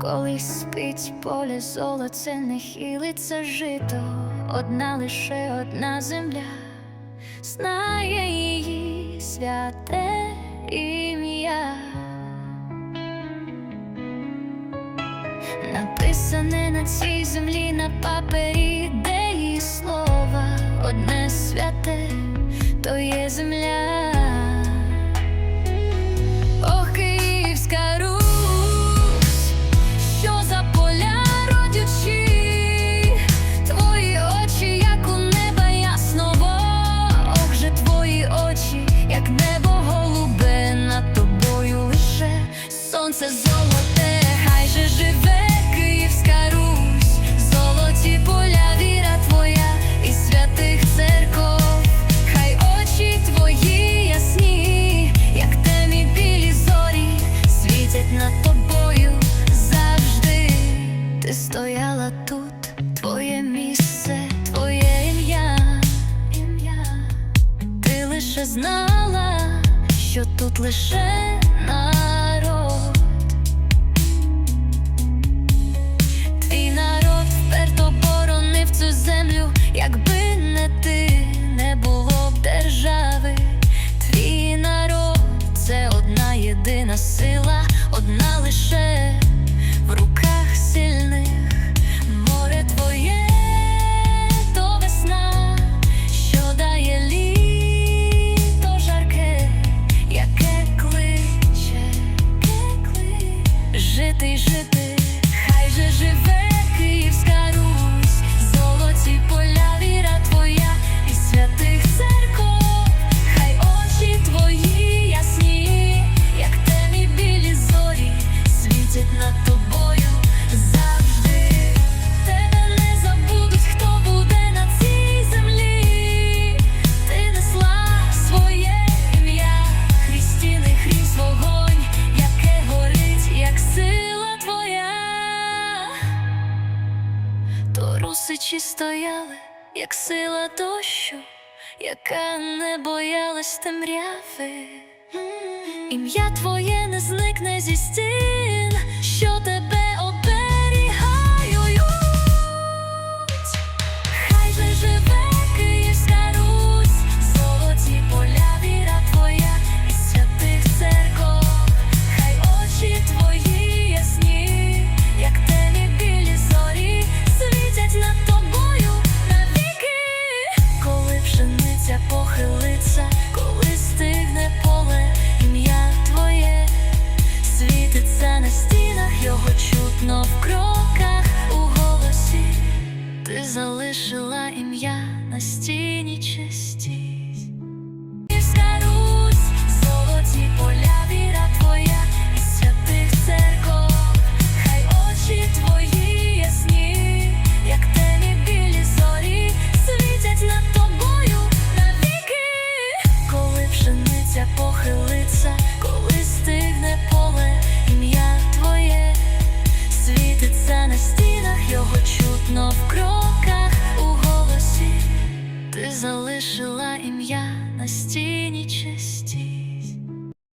Коли спить поле золоце не хилиться жито, одна лише одна земля, знає її святе ім'я, написане на цій землі на папері, де її слова, одне святе, то є земля. стояла тут, твоє місце, твоє ім'я, ім'я, ти лише знала, що тут лише нас. Русичі стояли, як сила дощу, яка не боялась темряви, ім'я твоє не зникне зі стіл. сонце, коли стигне поле, ім'я твоє, світиться на стінах його чу. ім'я на стіні честі.